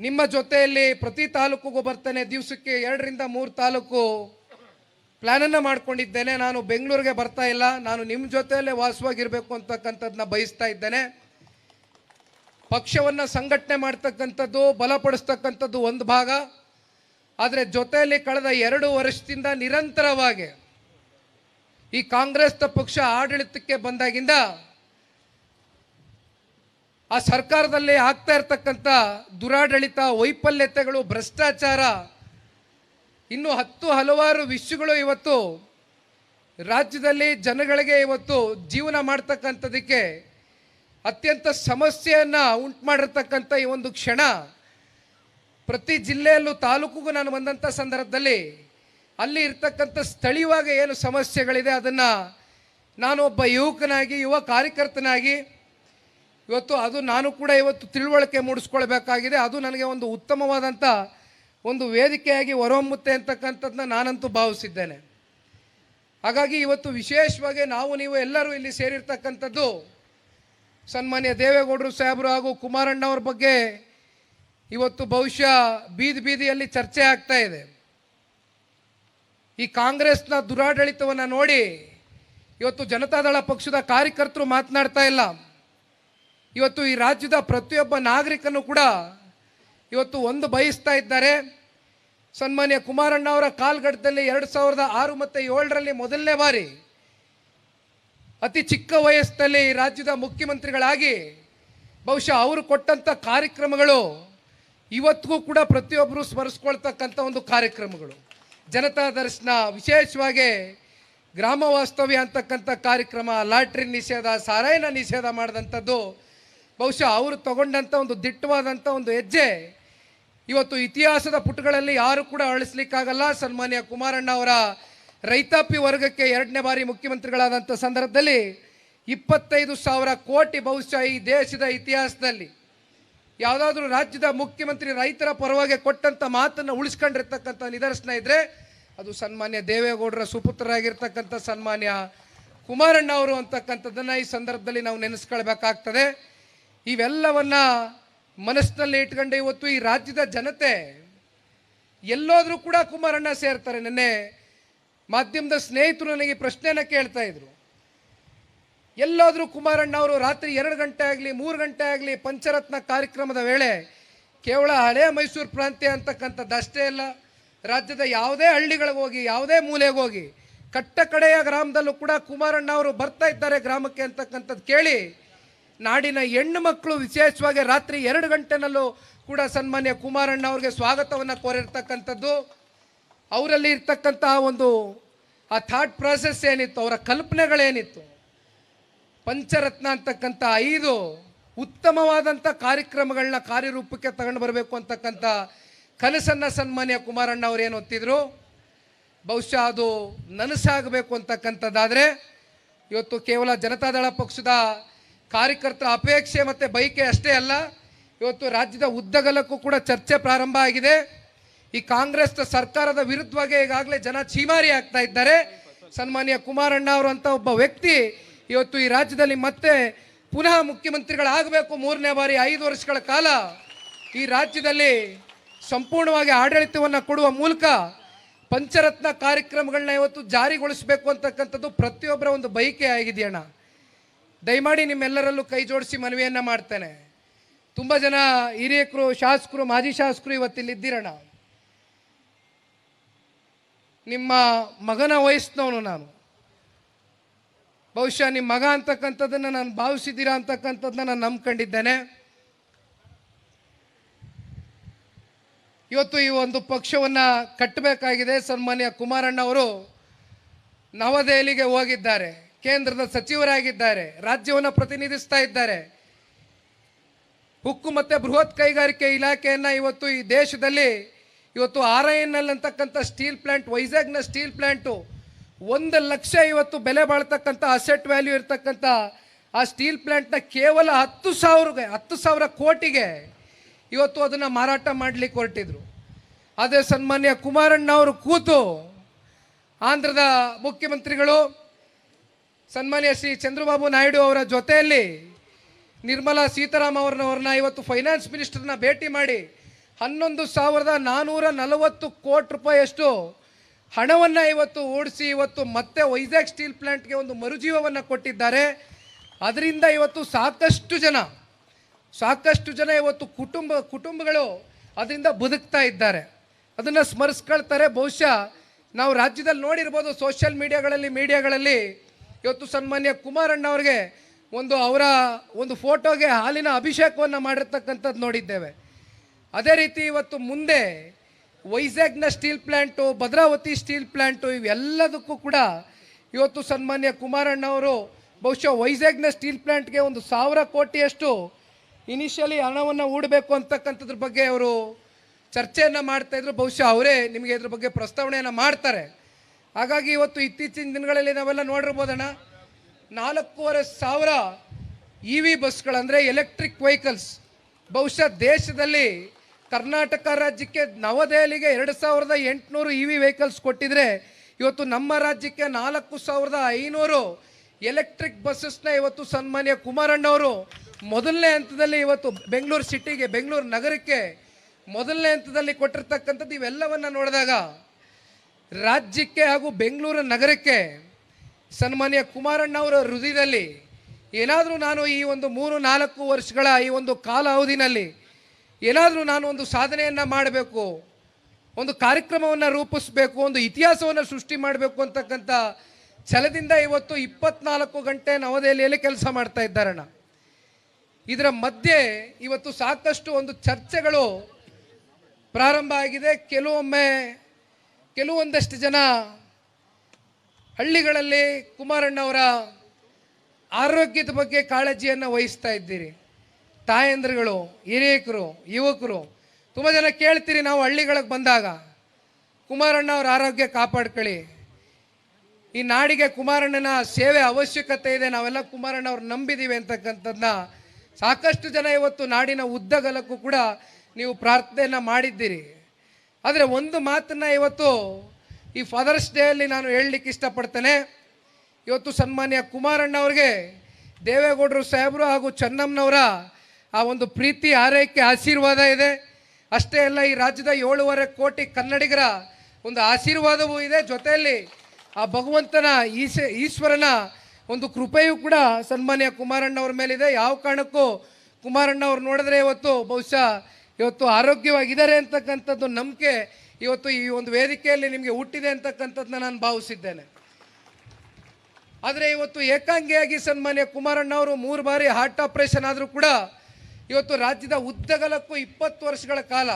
ನಿಮ್ಮ ಜೊತೆಯಲ್ಲಿ ಪ್ರತಿ ತಾಲೂಕಿಗೂ ಬರ್ತೇನೆ. ದಿವಸಕ್ಕೆ ಎರಡರಿಂದ ಮೂರು ತಾಲೂಕು ಪ್ಲ್ಯಾನನ್ನು ಮಾಡ್ಕೊಂಡಿದ್ದೇನೆ. ನಾನು ಬೆಂಗಳೂರಿಗೆ ಬರ್ತಾ ಇಲ್ಲ. ನಾನು ನಿಮ್ಮ ಜೊತೆಯಲ್ಲೇ ವಾಸವಾಗಿರಬೇಕು ಅಂತಕ್ಕಂಥದ್ದನ್ನ ಬಯಸ್ತಾ ಇದ್ದೇನೆ. ಪಕ್ಷವನ್ನು ಸಂಘಟನೆ ಮಾಡ್ತಕ್ಕಂಥದ್ದು, ಬಲಪಡಿಸ್ತಕ್ಕಂಥದ್ದು ಒಂದು ಭಾಗ. ಆದರೆ ಜೊತೆಯಲ್ಲಿ ಕಳೆದ ಎರಡು ವರ್ಷದಿಂದ ನಿರಂತರವಾಗಿ ಈ ಕಾಂಗ್ರೆಸ್ ಪಕ್ಷ ಆಡಳಿತಕ್ಕೆ ಬಂದಾಗಿಂದ ಆ ಸರ್ಕಾರದಲ್ಲಿ ಆಗ್ತಾ ಇರ್ತಕ್ಕಂಥ ದುರಾಡಳಿತ, ವೈಫಲ್ಯತೆಗಳು, ಭ್ರಷ್ಟಾಚಾರ, ಇನ್ನು ಹತ್ತು ಹಲವಾರು ವಿಷಯಗಳು ಇವತ್ತು ರಾಜ್ಯದಲ್ಲಿ ಜನಗಳಿಗೆ ಇವತ್ತು ಜೀವನ ಮಾಡ್ತಕ್ಕಂಥದಕ್ಕೆ ಅತ್ಯಂತ ಸಮಸ್ಯೆಯನ್ನು ಉಂಟು ಮಾಡಿರ್ತಕ್ಕಂಥ ಈ ಒಂದು ಕ್ಷಣ. ಪ್ರತಿ ಜಿಲ್ಲೆಯಲ್ಲೂ ತಾಲೂಕಿಗೂ ನಾನು ಬಂದಂಥ ಸಂದರ್ಭದಲ್ಲಿ ಅಲ್ಲಿ ಇರ್ತಕ್ಕಂಥ ಸ್ಥಳೀಯವಾಗಿ ಏನು ಸಮಸ್ಯೆಗಳಿದೆ ಅದನ್ನು ನಾನು ಒಬ್ಬ ಯುವಕನಾಗಿ, ಯುವ ಕಾರ್ಯಕರ್ತನಾಗಿ ಇವತ್ತು ಅದು ನಾನು ಕೂಡ ಇವತ್ತು ತಿಳುವಳಿಕೆ ಮೂಡಿಸ್ಕೊಳ್ಬೇಕಾಗಿದೆ. ಅದು ನನಗೆ ಒಂದು ಉತ್ತಮವಾದಂಥ ಒಂದು ವೇದಿಕೆಯಾಗಿ ಹೊರಹೊಮ್ಮುತ್ತೆ ಅಂತಕ್ಕಂಥದ್ದನ್ನ ನಾನಂತೂ ಭಾವಿಸಿದ್ದೇನೆ. ಹಾಗಾಗಿ ಇವತ್ತು ವಿಶೇಷವಾಗಿ ನಾವು ನೀವು ಎಲ್ಲರೂ ಇಲ್ಲಿ ಸೇರಿರ್ತಕ್ಕಂಥದ್ದು ಸನ್ಮಾನ್ಯ ದೇವೇಗೌಡರು ಸಾಹೇಬರು ಹಾಗೂ ಕುಮಾರಣ್ಣವ್ರ ಬಗ್ಗೆ ಇವತ್ತು ಬಹುಶಃ ಬೀದಿ ಬೀದಿಯಲ್ಲಿ ಚರ್ಚೆ ಆಗ್ತಾ ಇದೆ. ಈ ಕಾಂಗ್ರೆಸ್ನ ದುರಾಡಳಿತವನ್ನು ನೋಡಿ ಇವತ್ತು ಜನತಾದಳ ಪಕ್ಷದ ಕಾರ್ಯಕರ್ತರು ಮಾತನಾಡ್ತಾ ಇಲ್ಲ. ಇವತ್ತು ಈ ರಾಜ್ಯದ ಪ್ರತಿಯೊಬ್ಬ ನಾಗರಿಕನು ಕೂಡ ಇವತ್ತು ಒಂದು ಬಯಸ್ತಾ ಇದ್ದಾರೆ. ಸನ್ಮಾನ್ಯ ಕುಮಾರಣ್ಣ ಅವರ ಕಾಲ್ಗಡದಲ್ಲಿ ಎರಡು ಸಾವಿರದ ಆರು ಮತ್ತು ಏಳರಲ್ಲಿ ಮೊದಲನೇ ಬಾರಿ ಅತಿ ಚಿಕ್ಕ ವಯಸ್ಸಲ್ಲಿ ರಾಜ್ಯದ ಮುಖ್ಯಮಂತ್ರಿಗಳಾಗಿ ಬಹುಶಃ ಅವರು ಕೊಟ್ಟಂಥ ಕಾರ್ಯಕ್ರಮಗಳು ಇವತ್ತಿಗೂ ಕೂಡ ಪ್ರತಿಯೊಬ್ಬರು ಸ್ಮರಿಸ್ಕೊಳ್ತಕ್ಕಂಥ ಒಂದು ಕಾರ್ಯಕ್ರಮಗಳು. ಜನತಾ ದರ್ಶನ ವಿಶೇಷವಾಗಿ ಗ್ರಾಮ ವಾಸ್ತವ್ಯ ಅಂತಕ್ಕಂಥ ಕಾರ್ಯಕ್ರಮ, ಲಾಟ್ರಿ ನಿಷೇಧ ಸಾರಾಯಣ ನಿಷೇಧ ಮಾಡಿದಂಥದ್ದು ಬಹುಶಃ ಅವರು ತಗೊಂಡಂಥ ಒಂದು ದಿಟ್ಟವಾದಂಥ ಒಂದು ಹೆಜ್ಜೆ ಇವತ್ತು ಇತಿಹಾಸದ ಪುಟಗಳಲ್ಲಿ ಯಾರು ಕೂಡ ಅಳಿಸ್ಲಿಕ್ಕಾಗಲ್ಲ. ಸನ್ಮಾನ್ಯ ಕುಮಾರಣ್ಣ ಅವರ ರೈತಾಪಿ ವರ್ಗಕ್ಕೆ ಎರಡನೇ ಬಾರಿ ಮುಖ್ಯಮಂತ್ರಿಗಳಾದಂಥ ಸಂದರ್ಭದಲ್ಲಿ ಇಪ್ಪತ್ತೈದು ಸಾವಿರ ಕೋಟಿ ಬಹುಶಃ ಈ ದೇಶದ ಇತಿಹಾಸದಲ್ಲಿ ಯಾವುದಾದ್ರೂ ರಾಜ್ಯದ ಮುಖ್ಯಮಂತ್ರಿ ರೈತರ ಪರವಾಗಿ ಕೊಟ್ಟಂಥ ಮಾತನ್ನು ಉಳಿಸ್ಕೊಂಡಿರ್ತಕ್ಕಂಥ ನಿದರ್ಶನ ಇದ್ದರೆ ಅದು ಸನ್ಮಾನ್ಯ ದೇವೇಗೌಡರ ಸುಪುತ್ರರಾಗಿರ್ತಕ್ಕಂಥ ಸನ್ಮಾನ್ಯ ಕುಮಾರಣ್ಣ ಅವರು ಅಂತಕ್ಕಂಥದ್ದನ್ನು ಈ ಸಂದರ್ಭದಲ್ಲಿ ನಾವು ನೆನೆಸ್ಕೊಳ್ಬೇಕಾಗ್ತದೆ. ಇವೆಲ್ಲವನ್ನ ಮನಸ್ಸಿನಲ್ಲಿ ಇಟ್ಕೊಂಡೆ ಇವತ್ತು ಈ ರಾಜ್ಯದ ಜನತೆ. ಎಲ್ಲೋದ್ರೂ ಕೂಡ ಕುಮಾರಣ್ಣ ಸೇರ್ತಾರೆ. ನಿನ್ನೆ ಮಾಧ್ಯಮದ ಸ್ನೇಹಿತರು ನನಗೆ ಪ್ರಶ್ನೆನ ಕೇಳ್ತಾ ಇದ್ರು. ಎಲ್ಲೋದ್ರೂ ಕುಮಾರಣ್ಣ ಅವರು ರಾತ್ರಿ ಎರಡು ಗಂಟೆ ಆಗಲಿ, ಮೂರು ಗಂಟೆ ಆಗಲಿ ಪಂಚರತ್ನ ಕಾರ್ಯಕ್ರಮದ ವೇಳೆ ಕೇವಲ ಹಳೆ ಮೈಸೂರು ಪ್ರಾಂತ್ಯ ಅಂತಕ್ಕಂಥದ್ದಷ್ಟೇ ಅಲ್ಲ, ರಾಜ್ಯದ ಯಾವುದೇ ಹಳ್ಳಿಗಳಿಗೆ ಹೋಗಿ, ಯಾವುದೇ ಮೂಲೆಗೆ ಹೋಗಿ ಕಟ್ಟ ಕಡೆಯ ಗ್ರಾಮದಲ್ಲೂ ಕೂಡ ಕುಮಾರಣ್ಣ ಅವರು ಬರ್ತಾ ಇದ್ದಾರೆ ಗ್ರಾಮಕ್ಕೆ ಅಂತಕ್ಕಂಥದ್ದು ಕೇಳಿ ನಾಡಿನ ಹೆಣ್ಣು ಮಕ್ಕಳು ವಿಶೇಷವಾಗಿ ರಾತ್ರಿ ಎರಡು ಗಂಟೆನಲ್ಲೂ ಕೂಡ ಸನ್ಮಾನ್ಯ ಕುಮಾರಣ್ಣ ಅವ್ರಿಗೆ ಸ್ವಾಗತವನ್ನು ಕೋರಿರ್ತಕ್ಕಂಥದ್ದು. ಅವರಲ್ಲಿ ಇರ್ತಕ್ಕಂತಹ ಒಂದು ಆ ಥಾಟ್ ಪ್ರಾಸೆಸ್ ಏನಿತ್ತು, ಅವರ ಕಲ್ಪನೆಗಳೇನಿತ್ತು. ಪಂಚರತ್ನ ಅಂತಕ್ಕಂಥ ಐದು ಉತ್ತಮವಾದಂಥ ಕಾರ್ಯಕ್ರಮಗಳನ್ನ ಕಾರ್ಯರೂಪಕ್ಕೆ ತಗೊಂಡು ಬರಬೇಕು ಅಂತಕ್ಕಂಥ ಕನಸನ್ನು ಸನ್ಮಾನ್ಯ ಕುಮಾರಣ್ಣ ಅವ್ರು ಏನು ಒತ್ತಿದ್ರು ಬಹುಶಃ ಅದು ನನಸಾಗಬೇಕು ಅಂತಕ್ಕಂಥದ್ದಾದರೆ ಇವತ್ತು ಕೇವಲ ಜನತಾದಳ ಪಕ್ಷದ ಕಾರ್ಯಕರ್ತರ ಅಪೇಕ್ಷೆ ಮತ್ತು ಬೈಕೆ ಅಷ್ಟೇ ಅಲ್ಲ, ಇವತ್ತು ರಾಜ್ಯದ ಉದ್ದಗಲಕ್ಕೂ ಕೂಡ ಚರ್ಚೆ ಪ್ರಾರಂಭ ಆಗಿದೆ. ಈ ಕಾಂಗ್ರೆಸ್ ಸರ್ಕಾರದ ವಿರುದ್ಧವಾಗಿ ಈಗಾಗಲೇ ಜನ ಚೀಮಾರಿ ಆಗ್ತಾ ಇದ್ದಾರೆ. ಸನ್ಮಾನ್ಯ ಕುಮಾರಣ್ಣ ಅವರು ಅಂತ ಒಬ್ಬ ವ್ಯಕ್ತಿ ಇವತ್ತು ಈ ರಾಜ್ಯದಲ್ಲಿ ಮತ್ತೆ ಪುನಃ ಮುಖ್ಯಮಂತ್ರಿಗಳಾಗಬೇಕು ಮೂರನೇ ಬಾರಿ, ಐದು ವರ್ಷಗಳ ಕಾಲ. ಈ ರಾಜ್ಯದಲ್ಲಿ ಸಂಪೂರ್ಣವಾಗಿ ಆಡಳಿತವನ್ನು ಕೊಡುವ ಮೂಲಕ ಪಂಚರತ್ನ ಕಾರ್ಯಕ್ರಮಗಳನ್ನ ಇವತ್ತು ಜಾರಿಗೊಳಿಸಬೇಕು ಅಂತಕ್ಕಂಥದ್ದು ಪ್ರತಿಯೊಬ್ಬರ ಒಂದು ಬಯಕೆ ಆಗಿದೆಯಣ್ಣ. ದಯಮಾಡಿ ನಿಮ್ಮೆಲ್ಲರಲ್ಲೂ ಕೈ ಜೋಡಿಸಿ ಮನವಿಯನ್ನು ಮಾಡ್ತೇನೆ. ತುಂಬ ಜನ ಹಿರಿಯಕರು, ಶಾಸಕರು, ಮಾಜಿ ಶಾಸಕರು ಇವತ್ತಿಲ್ಲಿ ಇದ್ದೀರಣ್ಣ. ನಿಮ್ಮ ಮಗನ ವಯಸ್ಸಿನವನು ನಾನು. ಬಹುಶಃ ನಿಮ್ಮ ಮಗ ಅಂತಕ್ಕಂಥದ್ದನ್ನು ನಾನು ಭಾವಿಸಿದ್ದೀರಾ ಅಂತಕ್ಕಂಥದ್ದನ್ನ ನಾನು ನಂಬ್ಕೊಂಡಿದ್ದೇನೆ. ಇವತ್ತು ಈ ಒಂದು ಪಕ್ಷವನ್ನು ಕಟ್ಟಬೇಕಾಗಿದೆ. ಸನ್ಮಾನ್ಯ ಕುಮಾರಣ್ಣ ಅವರು ನವದೆಹಲಿಗೆ ಹೋಗಿದ್ದಾರೆ. ಕೇಂದ್ರದ ಸಚಿವರಾಗಿದ್ದಾರೆ, ರಾಜ್ಯವನ್ನು ಪ್ರತಿನಿಧಿಸ್ತಾ ಇದ್ದಾರೆ. ಉಕ್ಕು ಮತ್ತು ಬೃಹತ್ ಕೈಗಾರಿಕೆ ಇಲಾಖೆಯನ್ನು ಇವತ್ತು ಈ ದೇಶದಲ್ಲಿ ಇವತ್ತು ಆರ್ ಐ ಎನ್ ಎಲ್ ಅಂತಕ್ಕಂಥ ಸ್ಟೀಲ್ ಪ್ಲ್ಯಾಂಟ್ ವೈಜಾಗ್ನ ಸ್ಟೀಲ್ ಪ್ಲ್ಯಾಂಟು ಒಂದು ಲಕ್ಷ ಇವತ್ತು ಬೆಲೆ ಬಾಳ್ತಕ್ಕಂಥ ಅಸೆಟ್ ವ್ಯಾಲ್ಯೂ ಇರತಕ್ಕಂಥ ಆ ಸ್ಟೀಲ್ ಪ್ಲಾಂಟ್ನ ಕೇವಲ ಹತ್ತು ಸಾವಿರಗೆ, ಹತ್ತು ಸಾವಿರ ಕೋಟಿಗೆ ಇವತ್ತು ಅದನ್ನು ಮಾರಾಟ ಮಾಡಲಿಕ್ಕೆ ಹೊರಟಿದ್ರು. ಅದೇ ಸನ್ಮಾನ್ಯ ಕುಮಾರಣ್ಣ ಅವರು ಕೂತು ಆಂಧ್ರದ ಮುಖ್ಯಮಂತ್ರಿಗಳು ಸನ್ಮಾನ್ಯ ಶ್ರೀ ಚಂದ್ರಬಾಬು ನಾಯ್ಡು ಅವರ ಜೊತೆಯಲ್ಲಿ ನಿರ್ಮಲಾ ಸೀತಾರಾಮ್ ಅವ್ರನ್ನವ್ರನ್ನ ಇವತ್ತು ಫೈನಾನ್ಸ್ ಮಿನಿಸ್ಟರ್ನ ಭೇಟಿ ಮಾಡಿ ಹನ್ನೊಂದು ಸಾವಿರದ ನಾನ್ನೂರ ನಲವತ್ತು ಕೋಟಿ ರೂಪಾಯಿಯಷ್ಟು ಹಣವನ್ನು ಇವತ್ತು ಓಡಿಸಿ ಇವತ್ತು ಮತ್ತೆ ವೈಜಾಗ್ ಸ್ಟೀಲ್ ಪ್ಲಾಂಟ್ಗೆ ಒಂದು ಮರುಜೀವವನ್ನು ಕೊಟ್ಟಿದ್ದಾರೆ. ಅದರಿಂದ ಇವತ್ತು ಸಾಕಷ್ಟು ಜನ ಸಾಕಷ್ಟು ಜನ ಇವತ್ತು ಕುಟುಂಬ, ಕುಟುಂಬಗಳು ಅದರಿಂದ ಬದುಕ್ತಾ ಇದ್ದಾರೆ. ಅದನ್ನು ಸ್ಮರಿಸ್ಕೊಳ್ತಾರೆ. ಬಹುಶಃ ನಾವು ರಾಜ್ಯದಲ್ಲಿ ನೋಡಿರ್ಬೋದು ಸೋಷಿಯಲ್ ಮೀಡಿಯಾಗಳಲ್ಲಿ ಮೀಡಿಯಾಗಳಲ್ಲಿ ಇವತ್ತು ಸನ್ಮಾನ್ಯ ಕುಮಾರಣ್ಣ ಅವ್ರಿಗೆ ಒಂದು ಅವರ ಒಂದು ಫೋಟೋಗೆ ಹಾಲಿನ ಅಭಿಷೇಕವನ್ನು ಮಾಡಿರ್ತಕ್ಕಂಥದ್ದು ನೋಡಿದ್ದೇವೆ. ಅದೇ ರೀತಿ ಇವತ್ತು ಮುಂದೆ ವೈಜಾಗ್ನ steel plant Bhadravati steel plant ಇವೆಲ್ಲದಕ್ಕೂ ಕೂಡ ಇವತ್ತು ಸನ್ಮಾನ್ಯ ಕುಮಾರಣ್ಣ ಅವರು ಬಹುಶಃ ವೈಜಾಗ್ನ ಸ್ಟೀಲ್ ಪ್ಲ್ಯಾಂಟ್ಗೆ ಒಂದು ಸಾವಿರ ಕೋಟಿಯಷ್ಟು ಇನಿಷಿಯಲಿ ಹಣವನ್ನು ಹೂಡಬೇಕು ಅಂತಕ್ಕಂಥದ್ರ ಬಗ್ಗೆ ಅವರು ಚರ್ಚೆಯನ್ನು ಮಾಡ್ತಾಯಿದ್ರು ಬಹುಶಃ ಅವರೇ ನಿಮಗೆ ಇದ್ರ ಬಗ್ಗೆ ಪ್ರಸ್ತಾವನೆಯನ್ನು ಮಾಡ್ತಾರೆ. ಹಾಗಾಗಿ ಇವತ್ತು ಇತ್ತೀಚಿನ ದಿನಗಳಲ್ಲಿ ನಾವೆಲ್ಲ ನೋಡಿರ್ಬೋದಣ್ಣ, ನಾಲ್ಕೂವರೆ ಸಾವಿರ ಇ ವಿ ಬಸ್ಗಳಂದರೆ ಎಲೆಕ್ಟ್ರಿಕ್ ವೆಹಿಕಲ್ಸ್ ಬಹುಶಃ ದೇಶದಲ್ಲಿ ಕರ್ನಾಟಕ ರಾಜ್ಯಕ್ಕೆ ನವದೆಹಲಿಗೆ ಎರಡು ಸಾವಿರದ ಎಂಟುನೂರು ಇ ವಿ ವೆಹಿಕಲ್ಸ್ ಕೊಟ್ಟಿದ್ರೆ ಇವತ್ತು ನಮ್ಮ ರಾಜ್ಯಕ್ಕೆ ನಾಲ್ಕು ಸಾವಿರದ ಐನೂರು ಎಲೆಕ್ಟ್ರಿಕ್ ಬಸ್ಸಸ್ನ ಇವತ್ತು ಸನ್ಮಾನ್ಯ ಕುಮಾರಣ್ಣವರು ಮೊದಲನೇ ಹಂತದಲ್ಲಿ ಇವತ್ತು ಬೆಂಗಳೂರು ಸಿಟಿಗೆ ಬೆಂಗಳೂರು ನಗರಕ್ಕೆ ಮೊದಲನೇ ಹಂತದಲ್ಲಿ ಕೊಟ್ಟಿರ್ತಕ್ಕಂಥದ್ದು ಇವೆಲ್ಲವನ್ನು ನೋಡಿದಾಗ ರಾಜ್ಯಕ್ಕೆ ಹಾಗೂ ಬೆಂಗಳೂರು ನಗರಕ್ಕೆ ಸನ್ಮಾನ್ಯ ಕುಮಾರಣ್ಣ ಅವರ ಹೃದಯದಲ್ಲಿ ಏನಾದರೂ ನಾನು ಈ ಒಂದು ಮೂರು ನಾಲ್ಕು ವರ್ಷಗಳ ಈ ಒಂದು ಕಾಲಾವಧಿನಲ್ಲಿ ಏನಾದರೂ ನಾನು ಒಂದು ಸಾಧನೆಯನ್ನು ಮಾಡಬೇಕು, ಒಂದು ಕಾರ್ಯಕ್ರಮವನ್ನು ರೂಪಿಸಬೇಕು, ಒಂದು ಇತಿಹಾಸವನ್ನು ಸೃಷ್ಟಿ ಮಾಡಬೇಕು ಅಂತಕ್ಕಂಥ ಛಲದಿಂದ ಇವತ್ತು ಇಪ್ಪತ್ನಾಲ್ಕು ಗಂಟೆ ನವದೆಹಲಿಯಲ್ಲಿ ಕೆಲಸ ಮಾಡ್ತಾ ಇದ್ದಾರಣ್ಣ. ಇದರ ಮಧ್ಯೆ ಇವತ್ತು ಸಾಕಷ್ಟು ಒಂದು ಚರ್ಚೆಗಳು ಪ್ರಾರಂಭ ಆಗಿದೆ. ಕೆಲವೊಮ್ಮೆ ಕೆಲವೊಂದಷ್ಟು ಜನ ಹಳ್ಳಿಗಳಲ್ಲಿ ಕುಮಾರಣ್ಣವರ ಆರೋಗ್ಯದ ಬಗ್ಗೆ ಕಾಳಜಿಯನ್ನು ವಹಿಸ್ತಾ ಇದ್ದೀರಿ. ತಾಯಂದ್ರುಗಳು, ಹಿರಿಯಕರು, ಯುವಕರು, ತುಂಬ ಜನ ಕೇಳ್ತೀರಿ ನಾವು ಹಳ್ಳಿಗಳಿಗೆ ಬಂದಾಗ ಕುಮಾರಣ್ಣ ಅವ್ರ ಆರೋಗ್ಯ ಕಾಪಾಡ್ಕೊಳ್ಳಿ. ಈ ನಾಡಿಗೆ ಕುಮಾರಣ್ಣನ ಸೇವೆ ಅವಶ್ಯಕತೆ ಇದೆ, ನಾವೆಲ್ಲ ಕುಮಾರಣ್ಣ ಅವ್ರು ನಂಬಿದ್ದೀವಿ ಅಂತಕ್ಕಂಥದ್ದನ್ನ ಸಾಕಷ್ಟು ಜನ ಇವತ್ತು ನಾಡಿನ ಉದ್ದಗಲಕ್ಕೂ ಕೂಡ ನೀವು ಪ್ರಾರ್ಥನೆಯನ್ನು ಮಾಡಿದ್ದೀರಿ. ಆದರೆ ಒಂದು ಮಾತನ್ನು ಇವತ್ತು ಈ ಫಾದರ್ಸ್ ಡೇಯಲ್ಲಿ ನಾನು ಹೇಳಲಿಕ್ಕೆ ಇಷ್ಟಪಡ್ತೇನೆ. ಇವತ್ತು ಸನ್ಮಾನ್ಯ ಕುಮಾರಣ್ಣ ಅವ್ರಿಗೆ ದೇವೇಗೌಡರು ಸಾಹೇಬರು ಹಾಗೂ ಚೆನ್ನಮ್ಮನವರ ಆ ಒಂದು ಪ್ರೀತಿ, ಆರೈಕೆ, ಆಶೀರ್ವಾದ ಇದೆ. ಅಷ್ಟೇ ಅಲ್ಲ, ಈ ರಾಜ್ಯದ ಏಳುವರೆ ಕೋಟಿ ಕನ್ನಡಿಗರ ಒಂದು ಆಶೀರ್ವಾದವೂ ಇದೆ. ಜೊತೆಯಲ್ಲಿ ಆ ಭಗವಂತನ ಈಶ ಈಶ್ವರನ ಒಂದು ಕೃಪೆಯೂ ಕೂಡ ಸನ್ಮಾನ್ಯ ಕುಮಾರಣ್ಣವ್ರ ಮೇಲಿದೆ. ಯಾವ ಕಾರಣಕ್ಕೂ ಕುಮಾರಣ್ಣ ಅವ್ರು ನೋಡಿದ್ರೆ ಇವತ್ತು ಬಹುಶಃ ಇವತ್ತು ಆರೋಗ್ಯವಾಗಿದ್ದಾರೆ ಅಂತಕ್ಕಂಥದ್ದು ನಂಬಿಕೆ ಇವತ್ತು ಈ ಒಂದು ವೇದಿಕೆಯಲ್ಲಿ ನಿಮಗೆ ಹುಟ್ಟಿದೆ ಅಂತಕ್ಕಂಥದ್ದನ್ನ ನಾನು ಭಾವಿಸಿದ್ದೇನೆ. ಆದರೆ ಇವತ್ತು ಏಕಾಂಗಿಯಾಗಿ ಸನ್ಮಾನ್ಯ ಕುಮಾರಣ್ಣ ಅವರು ಮೂರು ಬಾರಿ ಹಾರ್ಟ್ ಆಪರೇಷನ್ ಆದರೂ ಕೂಡ ಇವತ್ತು ರಾಜ್ಯದ ಉದ್ದಗಲಕ್ಕೂ ಇಪ್ಪತ್ತು ವರ್ಷಗಳ ಕಾಲ